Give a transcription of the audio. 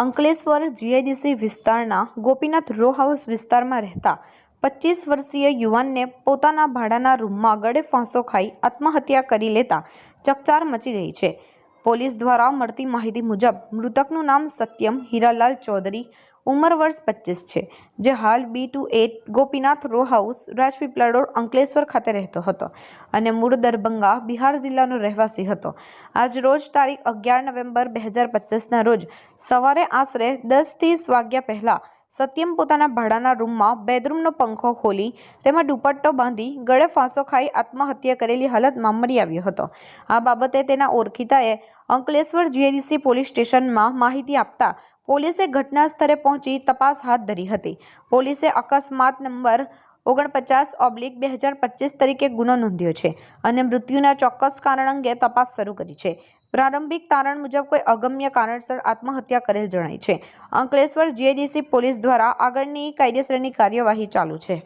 Ankleshwar GIDC વિસ્તારના Gopinath row house વિસ્તારમાં રહેતા પચીસ વર્ષીય યુવાનને પોતાના ભાડાના રૂમમાં ગળે ફાંસો ખાઈ આત્મહત્યા કરી લેતા ચકચાર મચી ગઈ છે. પોલીસ દ્વારા મળતી માહિતી મુજબ મૃતકનું નામ સત્યમ હીરાલાલ ચૌધરી ઉંમર વર્ષ પચીસ છે, જે હાલ B two eight Gopinath row house Rajpipla road Ankleshwar ખાતે રહેતો હતો અને મૂળ દરભંગા બિહાર જિલ્લાનો રહેવાસી હતો. આજ રોજ તારીખ અગિયાર નવેમ્બર બે હજાર પચીસના રોજ સવારે આશરે દસ ત્રીસ વાગ્યા પહેલાં સત્યમ પોતાના ભાડાના રૂમમાં બેડરૂમનો પંખો ખોલી, તેમાં દુપટ્ટો બાંધી, ગળે ફાંસો ખાઈ આત્મહત્યા કરેલી હાલતમાં મરી આવ્યો હતો. આ બાબતે તેના ઓળખીતાએ અંકલેશ્વર જીઆઈડીસી પોલીસ સ્ટેશનમાં માહિતી આપતા પોલીસે ઘટના સ્થળે પહોંચી તપાસ હાથ ધરી હતી. પોલીસે અકસ્માત નંબર ઓગણપચાસ ઓબ્લિક બે હજાર પચીસ તરીકે ગુનો નોંધ્યો છે અને મૃત્યુના ચોક્કસ કારણ અંગે તપાસ શરૂ કરી છે. પ્રારંભિક તારણ મુજબ કોઈ અગમ્ય કારણસર આત્મહત્યા કરેલ જણાય છે. અંકલેશ્વર જીઆઈડીસી પોલીસ દ્વારા આગળની કાયદેસરની કાર્યવાહી ચાલુ છે.